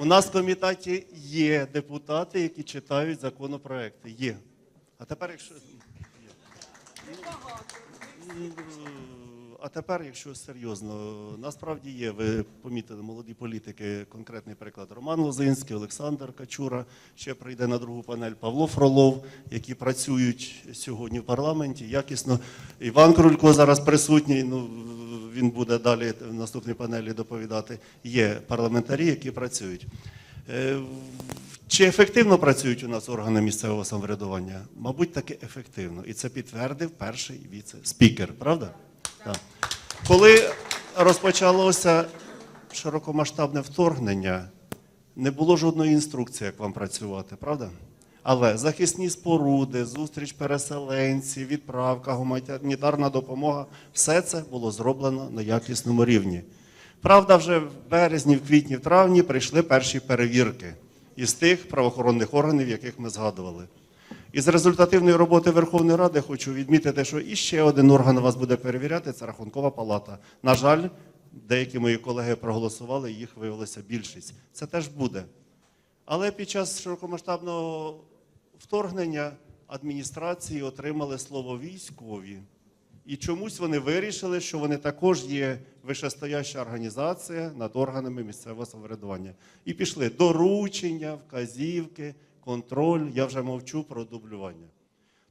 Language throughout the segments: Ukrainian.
У нас в комітеті є депутати, які читають законопроекти. Є. А тепер, якщо. А тепер, якщо серйозно, насправді є, ви помітили, молоді політики, конкретний приклад Роман Лозинський, Олександр Качура, ще прийде на другу панель Павло Фролов, які працюють сьогодні в парламенті якісно. Іван Крулько зараз присутній, ну він буде далі в наступній панелі доповідати. Є парламентарі, які працюють. Е, Чи ефективно працюють у нас органи місцевого самоврядування? Мабуть, таки ефективно. І це підтвердив перший віце-спікер, правда? Так. Коли розпочалося широкомасштабне вторгнення, не було жодної інструкції, як вам працювати, правда? Але захисні споруди, зустріч переселенців, відправка, гуманітарна допомога все це було зроблено на якісному рівні. Правда, вже в березні, в квітні, в травні прийшли перші перевірки із тих правоохоронних органів, яких ми згадували. Із результативної роботи Верховної Ради хочу відмітити, що іще один орган вас буде перевіряти це Рахункова палата. На жаль, деякі мої колеги проголосували, їх виявилося більшість. Це теж буде. Але під час широкомасштабного вторгнення адміністрації отримали слово військові. І чомусь вони вирішили, що вони також є вищестояща організація над органами місцевого самоврядування. І пішли доручення, вказівки, контроль. Я вже мовчу про дублювання.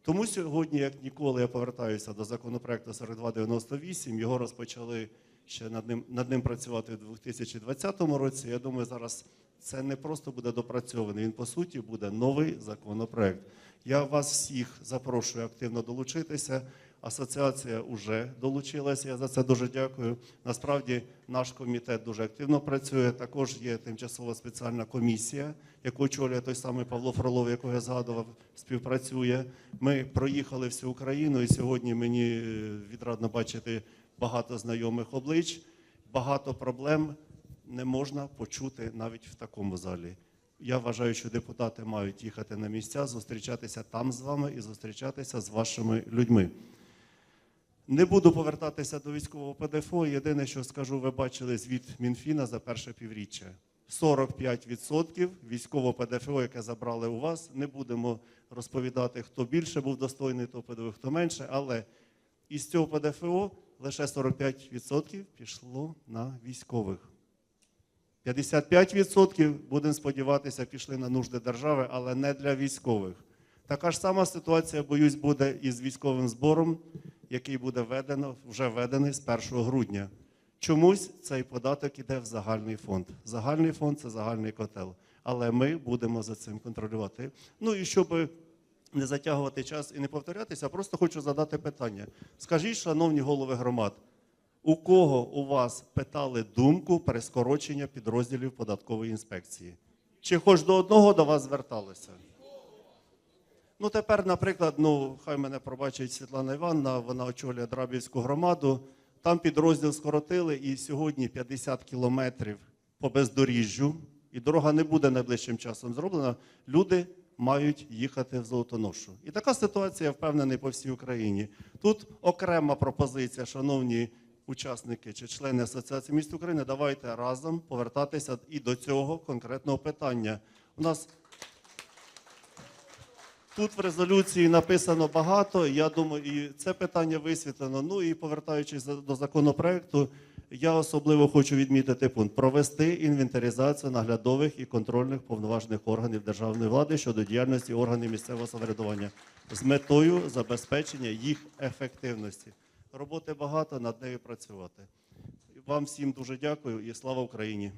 Тому сьогодні, як ніколи, я повертаюся до законопроекту 4298. Його розпочали ще над ним, над ним працювати в 2020 році. Я думаю, зараз це не просто буде допрацьований. Він по суті буде новий законопроект. Я вас всіх запрошую активно долучитися. Асоціація вже долучилася. Я за це дуже дякую. Насправді наш комітет дуже активно працює. Також є тимчасова спеціальна комісія, яку очолює той самий Павло Фролов, якого я згадував, співпрацює. Ми проїхали всю Україну, і сьогодні мені е, відрадно бачити багато знайомих облич, багато проблем не можна почути навіть в такому залі. Я вважаю, що депутати мають їхати на місця, зустрічатися там з вами і зустрічатися з вашими людьми. Не буду повертатися до військового ПДФО. Єдине, що скажу, ви бачили звіт Мінфіна за перше півріччя. 45% військового ПДФО, яке забрали у вас. Не будемо розповідати, хто більше був достойний того ПДФО, хто менше, але із цього ПДФО лише 45% пішло на військових. 55%, будемо сподіватися, пішли на нужди держави, але не для військових. Така ж сама ситуація, боюсь, буде із військовим збором, який буде введено, вже введений з 1 грудня. Чомусь цей податок іде в загальний фонд. Загальний фонд це загальний котел. Але ми будемо за цим контролювати. Ну і щоб не затягувати час і не повторятися, просто хочу задати питання. Скажіть, шановні голови громад, у кого у вас питали думку при скорочення підрозділів податкової інспекції? Чи хоч до одного до вас зверталися? Ну, тепер, наприклад, ну, хай мене пробачить Світлана Івановна, вона очолює Драбівську громаду. Там підрозділ скоротили, і сьогодні 50 кілометрів по бездоріжжю, і дорога не буде найближчим часом зроблена. Люди мають їхати в Золотоношу. І така ситуація, я впевнений, по всій Україні. Тут окрема пропозиція, шановні учасники чи члени Асоціації міст України, давайте разом повертатися і до цього конкретного питання. У нас Тут в резолюції написано багато. Я думаю, і це питання висвітлено. Ну і повертаючись до законопроекту, я особливо хочу відмітити пункт провести інвентаризацію наглядових і контрольних повноважних органів державної влади щодо діяльності органів місцевого самоврядування з метою забезпечення їх ефективності. Роботи багато над нею працювати. Вам всім дуже дякую і слава Україні.